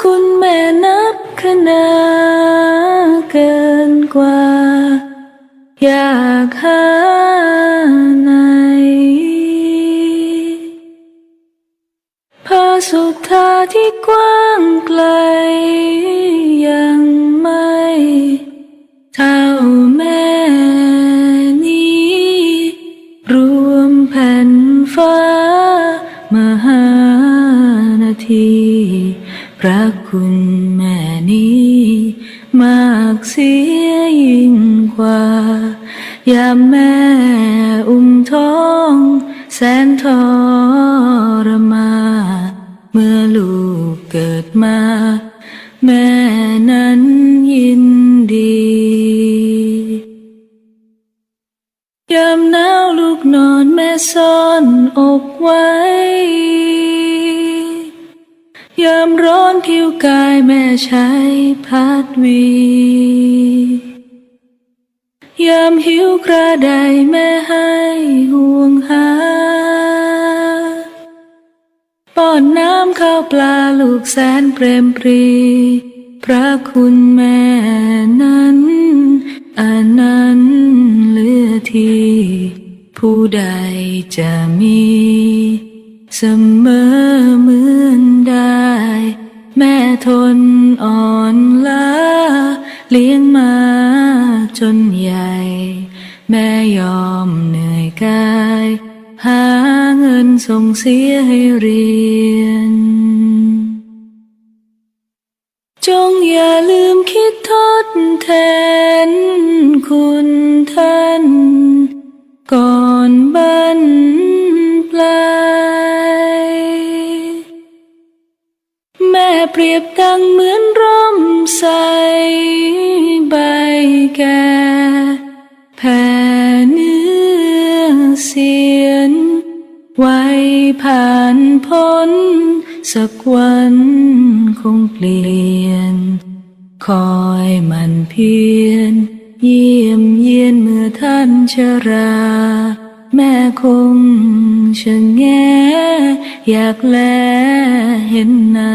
คุณแม่นับขนาเกินกว่า อยากหาไหนพาสุดทาที่กว้างไกล ยังไม่เท่าแม่นี้ รวมแผ่นฟ้ามหานาที ระคุณแม่นี้มากเสียยิ่งกว่า ยามแม่อุ้มท้อง แสนทรมา เมื่อลูกเกิดมา แม่ ยามร้อนผิวกายแม่ใช้พัดวี ยามหิวกระไดแม่ให้ห่วงหา ป้อนน้ำข้าวปลาลูกแสนเปรมปรี พระคุณแม่นั้นอันนั้นเลือที่ผู้ใดจะมี เสมอเมือ ลาเลี้ยงมาจนใหญ่ แม่ยอมเหนื่อยกาย หาเงินส่งเสียให้เรียน จงอย่าลืมคิดทดแทนคุณท่าน เปรียบดังเหมือนร่มใสใบแก่แผ่เนื้อเสียน ไว้ผ่านพ้น สักวันคงเปลี่ยน คอยมันเพียรเยี่ยมเยียนเมื่อท่านชราแม่คงชะแงอยากแลเห็นหน้า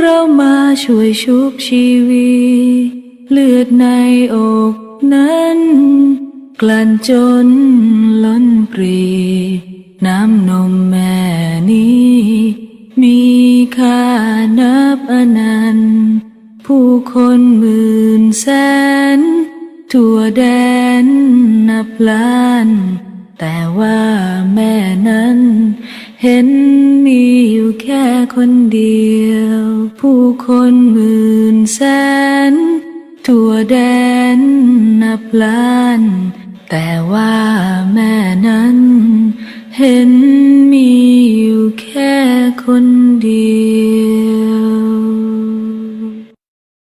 เรามาช่วยชุบชีวีเลือดในอกนั้น กลั่นจนล้นปรี น้ำนมแม่นี้ มีค่านับอนันต์ ผู้คนหมื่นแสน ทั่วแดนนับล้าน แต่ว่าแม่นั้น เห็นมีอยู่แค่คนเดียว ผู้คนหมื่นแสน ทั่วแดนนับล้าน แต่ว่าแม่นั้น เห็น